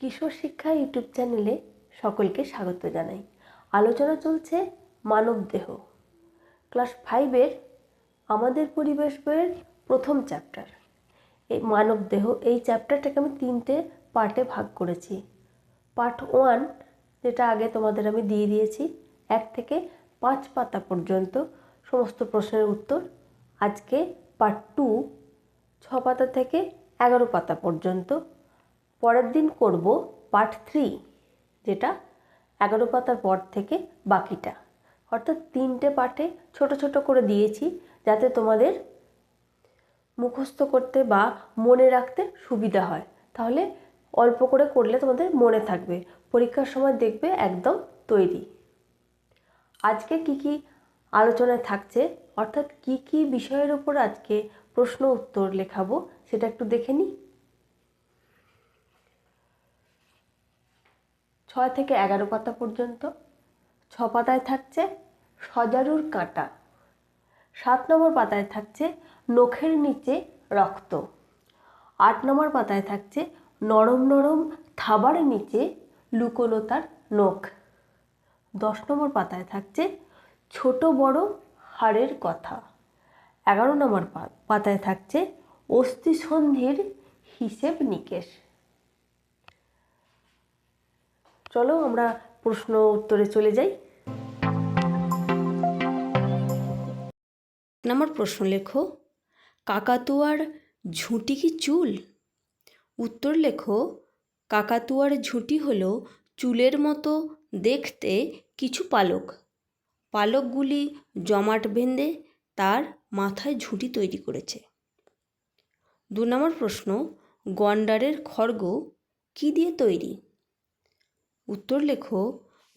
কিশোর শিক্ষা ইউটিউব চ্যানেলে সকলকে স্বাগত জানাই। আলোচনা চলছে মানবদেহ ক্লাস ফাইভের আমাদের পরিবেশ বইয়ের প্রথম চ্যাপ্টার এই মানবদেহ এই চ্যাপ্টারটাকে আমি তিনটে পার্টে ভাগ করেছি। পার্ট ওয়ান যেটা আগে তোমাদের আমি দিয়ে দিয়েছি, এক থেকে পাঁচ পাতা পর্যন্ত সমস্ত প্রশ্নের উত্তর। আজকে পার্ট টু ছ পাতা থেকে এগারো পাতা পর্যন্ত পরের দিন করব পার্ট থ্রি যেটা এগারো পাতার পর থেকে বাকিটা। অর্থাৎ তিনটে পার্টে ছোট ছোট করে দিয়েছি, যাতে তোমাদের মুখস্থ করতে বা মনে রাখতে সুবিধা হয়। তাহলে অল্প করে করলে তোমাদের মনে থাকবে। পরীক্ষার সময় দেখবে একদম তৈরি। আজকে কি কি আলোচনায় থাকছে, অর্থাৎ কি কি বিষয়ের উপর আজকে প্রশ্ন উত্তর লেখাবো, সেটা একটু দেখে নিই। ছয় থেকে এগারো পাতা পর্যন্ত। ছ পাতায় থাকছে সজারুর কাঁটা। সাত নম্বর পাতায় থাকছে নখের নিচে রক্ত। আট নম্বর পাতায় থাকছে নরম নরম থাবার নিচে লুকোনো তার নখ। দশ নম্বর পাতায় থাকছে ছোট বড় হাড়ের কথা। এগারো নম্বর পাতায় থাকছে অস্থিসন্ধির হিসেব নিকেশ। চলো, আমরা প্রশ্ন উত্তরে চলে যাই। নম্বর প্রশ্ন লেখো, কাকাতুয়ার ঝুঁটি কি চুল? উত্তর লেখো, কাকাতুয়ার ঝুঁটি হলো চুলের মতো দেখতে কিছু পালক। পালকগুলি জমাট বেঁধে তার মাথায় ঝুঁটি তৈরি করেছে। দু নম্বর প্রশ্ন, গন্ডারের খড়গ কী দিয়ে তৈরি? উত্তর লেখো,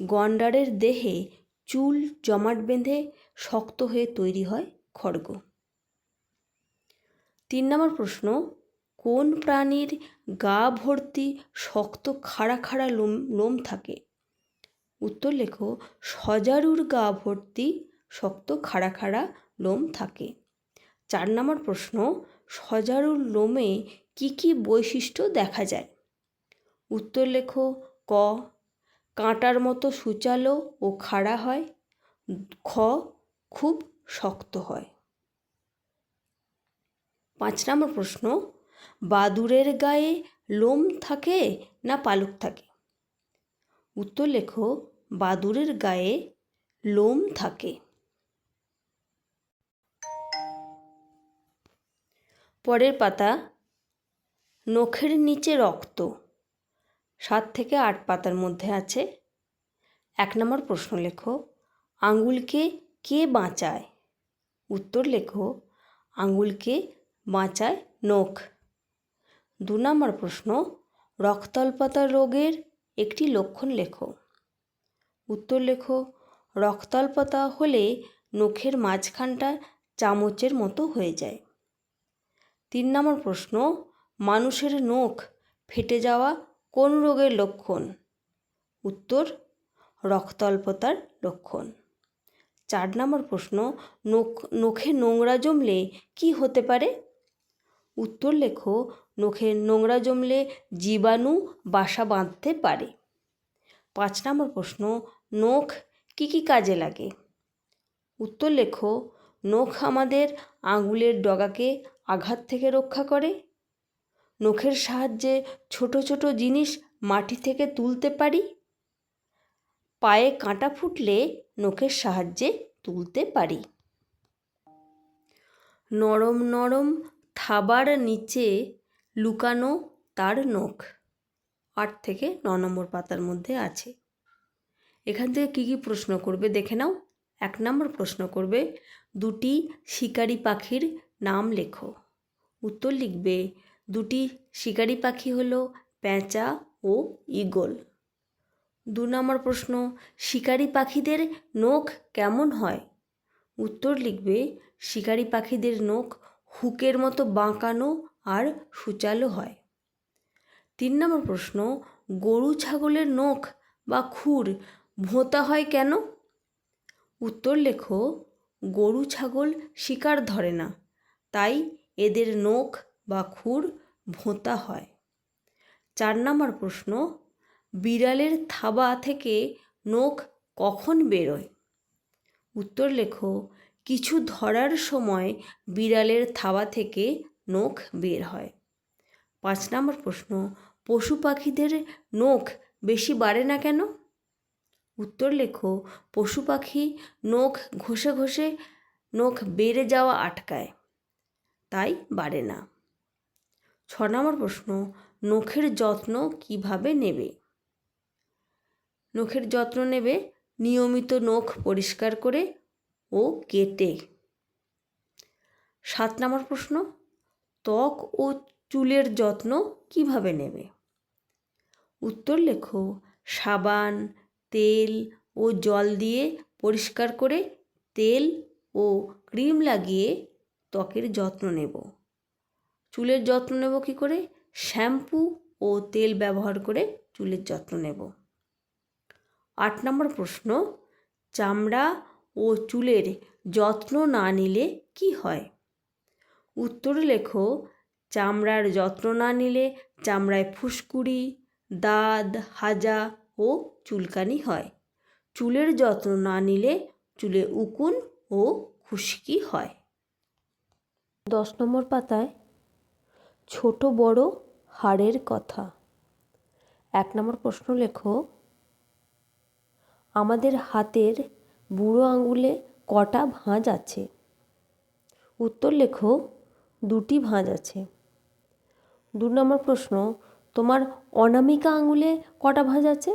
গন্ডারের দেহে চুল জমাট বেঁধে শক্ত হয়ে তৈরি হয় খড়গ। তিন নম্বর প্রশ্ন, কোন প্রাণীর গা ভর্তি শক্ত খাড়া খাড়া লোম লোম থাকে? উত্তর লেখো, সজারুর গা ভর্তি শক্ত খাড়া খাড়া লোম থাকে। চার নম্বর প্রশ্ন, সজারুর লোমে কি কি বৈশিষ্ট্য দেখা যায়? উত্তর লেখো, ক কাঁটার মতো সুচালো ও খাড়া হয়, খ খুব শক্ত হয়। পাঁচ নম্বর প্রশ্ন, বাদুড়ের গায়ে লোম থাকে না পালক থাকে? উত্তর লেখো, বাদুড়ের গায়ে লোম থাকে। পরের পাতা, নখের নিচে রক্ত। সাত থেকে আট পাতার মধ্যে আছে। এক নম্বর প্রশ্ন লেখো আঙুলকে কে বাঁচায়? উত্তর লেখো আঙুলকে বাঁচায় নখ। দু নম্বর প্রশ্ন, রক্তাল্পতা রোগের একটি লক্ষণ লেখো। উত্তর লেখো, রক্তাল্পতা হলে নখের মাঝখানটা চামচের মতো হয়ে যায়। তিন নম্বর প্রশ্ন, মানুষের নখ ফেটে যাওয়া কোন রোগের লক্ষণ? উত্তর, রক্তল্পতার লক্ষণ। চার নম্বর প্রশ্ন, নখ, নখে নোংরা জমলে কি হতে পারে? উত্তর লেখো, নখে নোংরা জমলে জীবাণু বাসা বাঁধতে পারে। পাঁচ নম্বর প্রশ্ন, নখ কী কী কাজে লাগে? উত্তর লেখো, নখ আমাদের আঙুলের ডগাকে আঘাত থেকে রক্ষা করে। নখের সাহায্যে ছোট ছোট জিনিস মাটি থেকে তুলতে পারি? পায়ে কাঁটা ফুটলে নখের সাহায্যে তুলতে পারি। নরম নরম থাবার নিচে লুকানো তার নখ। আট থেকে ন নম্বর পাতার মধ্যে আছে। এখান থেকে কী কী প্রশ্ন করবে দেখে নাও। এক নম্বর প্রশ্ন করবে, দুটি শিকারি পাখির নাম লেখো। উত্তর লিখবে দুটি শিকারি পাখি হলো প্যাঁচা ও ঈগল। দু নম্বর প্রশ্ন, শিকারি পাখিদের নখ কেমন হয়? উত্তর লিখবে, শিকারি পাখিদের নখ হুকের মতো বাঁকানো আর সুচালো হয়। তিন নম্বর প্রশ্ন, গরু ছাগলের নখ বা খুর ভোঁতা হয় কেন? উত্তর লেখো, গরু ছাগল শিকার ধরে না, তাই এদের নখ বা খুর ভোঁতা হয়। চার নম্বর প্রশ্ন, বিড়ালের থাবা থেকে নখ কখন বেরোয়? উত্তর লেখো, কিছু ধরার সময় বিড়ালের থাবা থেকে নখ বের হয়। পাঁচ নম্বর প্রশ্ন, পশু পাখিদের নখ বেশি বাড়ে না কেন? উত্তর লেখো, পশু পাখি নখ ঘষে ঘষে নখ বেড়ে যাওয়া আটকায়, তাই বাড়ে না। ছ নম্বর প্রশ্ন, নখের যত্ন কীভাবে নেবে? নখের যত্ন নেবে নিয়মিত নখ পরিষ্কার করে ও কেটে। সাত নম্বর প্রশ্ন, ত্বক ও চুলের যত্ন কীভাবে নেবে? উত্তর লেখো, সাবান, তেল ও জল দিয়ে পরিষ্কার করে তেল ও ক্রিম লাগিয়ে ত্বকের যত্ন নেব। চুলের যত্ন নেব কী করে? শ্যাম্পু ও তেল ব্যবহার করে চুলের যত্ন নেব। আট নম্বর প্রশ্ন, চামড়া ও চুলের যত্ন না নিলে কি হয়? উত্তর লেখো, চামড়ার যত্ন না নিলে চামড়ায় ফুসকুড়ি, দাঁত, হাজা ও চুলকানি হয়। চুলের যত্ন না নিলে চুলে উকুন ও খুশকি হয়। দশ নম্বর পাতায় ছোট বড় হাড়ের কথা। এক নম্বর প্রশ্ন লেখো, আমাদের হাতের বুড়ো আঙুলে কটা ভাঁজ আছে? উত্তর লেখো, দুটি ভাঁজ আছে। দু নম্বর প্রশ্ন, তোমার অনামিকা আঙুলে কটা ভাঁজ আছে?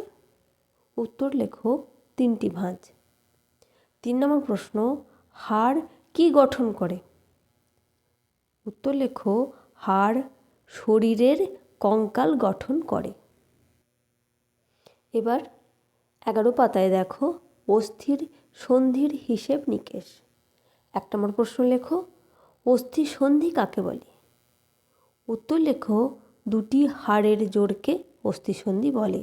উত্তর লেখো, তিনটি ভাঁজ। তিন নম্বর প্রশ্ন, হাড় কি গঠন করে? উত্তর লেখো হাড় শরীরের কঙ্কাল গঠন করে। এবার এগারো পাতায় দেখো অস্থির সন্ধির হিসেব নিকেশ। এক নম্বর প্রশ্ন লেখো অস্থি সন্ধি কাকে বলে? উত্তর লেখো, দুটি হাড়ের জোড়কে অস্থিসন্ধি বলে।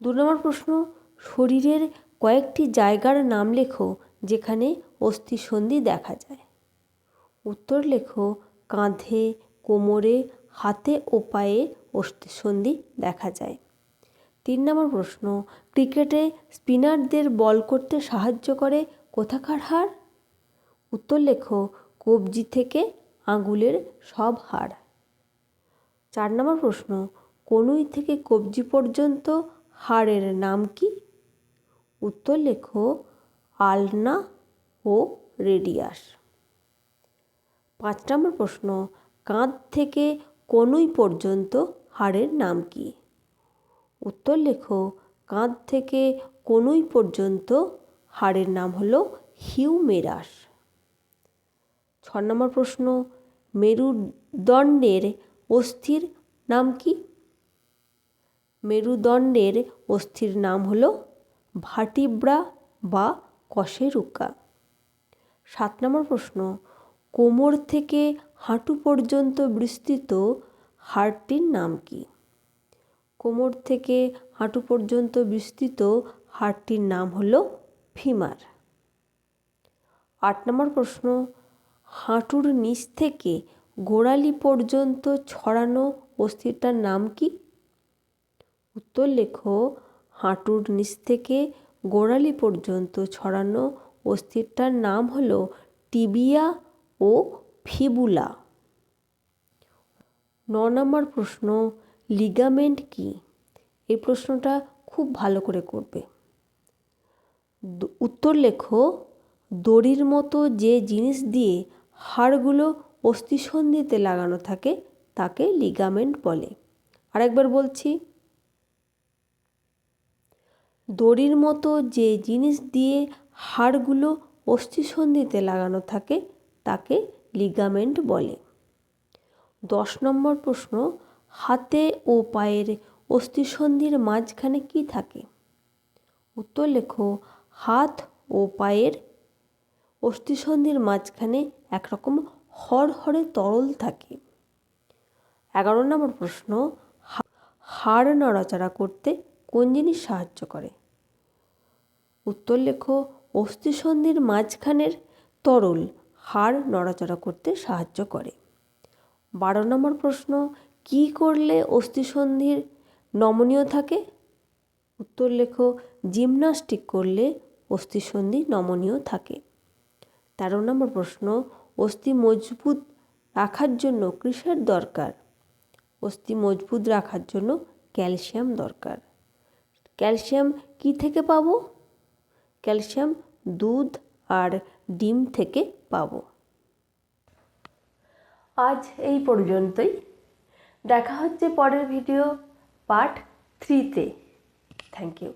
দু নম্বর প্রশ্ন, শরীরের কয়েকটি জায়গার নাম লেখো যেখানে অস্থিসন্ধি দেখা যায়। উত্তর লেখো কাঁধে, কোমরে, হাতে ও পায়ে অস্থিসন্ধি দেখা যায়। তিন নম্বর প্রশ্ন, ক্রিকেটে স্পিনারদের বল করতে সাহায্য করে কোথাকার হাড় উত্তর লেখো, কবজি থেকে আঙুলের সব হাড় চার নম্বর প্রশ্ন, কনুই থেকে কবজি পর্যন্ত হাড়ের নাম কি? উত্তর লেখো, আলনা ও রেডিয়াস। পাঁচ নম্বর প্রশ্ন, কাঁধ থেকে কনুই পর্যন্ত হাড়ের নাম কি? উত্তর লেখো, কাঁধ থেকে কনুই পর্যন্ত হাড়ের নাম হলো হিউমেরাস। ছ নম্বর প্রশ্ন, মেরুদণ্ডের অস্থির নাম কি? মেরুদণ্ডের অস্থির নাম হলো ভাটিব্রা বা কশেরুকা। সাত নম্বর প্রশ্ন কোমর থেকে হাঁটু পর্যন্ত বিস্তৃত হাড়টির নাম কি? কোমর থেকে হাঁটু পর্যন্ত বিস্তৃত হাড়টির নাম হলো ফিমার। আট নম্বর প্রশ্ন, হাঁটুর নিচ থেকে গোড়ালি পর্যন্ত ছড়ানো অস্থিরটার নাম কি? উত্তর লেখো, হাঁটুর নিচ থেকে গোড়ালি পর্যন্ত ছড়ানো অস্থিরটার নাম হলো টিবিয়া ও ফিবুলা। ন নম্বর প্রশ্ন লিগামেন্ট কি? এই প্রশ্নটা খুব ভালো করে করবে। উত্তর লেখো, দড়ির মতো যে জিনিস দিয়ে হাড়গুলো অস্থিসন্ধিতে লাগানো থাকে, তাকে লিগামেন্ট বলে। আরেকবার বলছি। দড়ির মতো যে জিনিস দিয়ে হাড়গুলো অস্থিসন্ধিতে লাগানো থাকে তাকে লিগামেন্ট বলে। দশ নম্বর প্রশ্ন, হাতে ও পায়ের অস্থিসন্ধির মাঝখানে কি থাকে? উত্তর লেখো, হাত ও পায়ের অস্থিসন্ধির মাঝখানে একরকম হরহরে তরল থাকে। এগারো নম্বর প্রশ্ন হাড় নড়াচড়া করতে কোন জিনিস সাহায্য করে? উত্তর লেখো, অস্থিসন্ধির মাঝখানের তরল হাড় নড়াচড়া করতে সাহায্য করে। বারো নম্বর প্রশ্ন, কি করলে অস্থিসন্ধির নমনীয় থাকে? উত্তর লেখো, জিমনাস্টিক করলে অস্থিসন্ধি নমনীয় থাকে। তেরো নম্বর প্রশ্ন, অস্থি মজবুত রাখার জন্য কৃষের দরকার? অস্থি মজবুত রাখার জন্য ক্যালসিয়াম দরকার। ক্যালসিয়াম কি থেকে পাবো? ক্যালসিয়াম, দুধ আর ডিম থেকে পাবো। আজ এই পর্যন্তই। দেখা হচ্ছে পরের ভিডিও পার্ট থ্রিতে থ্যাংক ইউ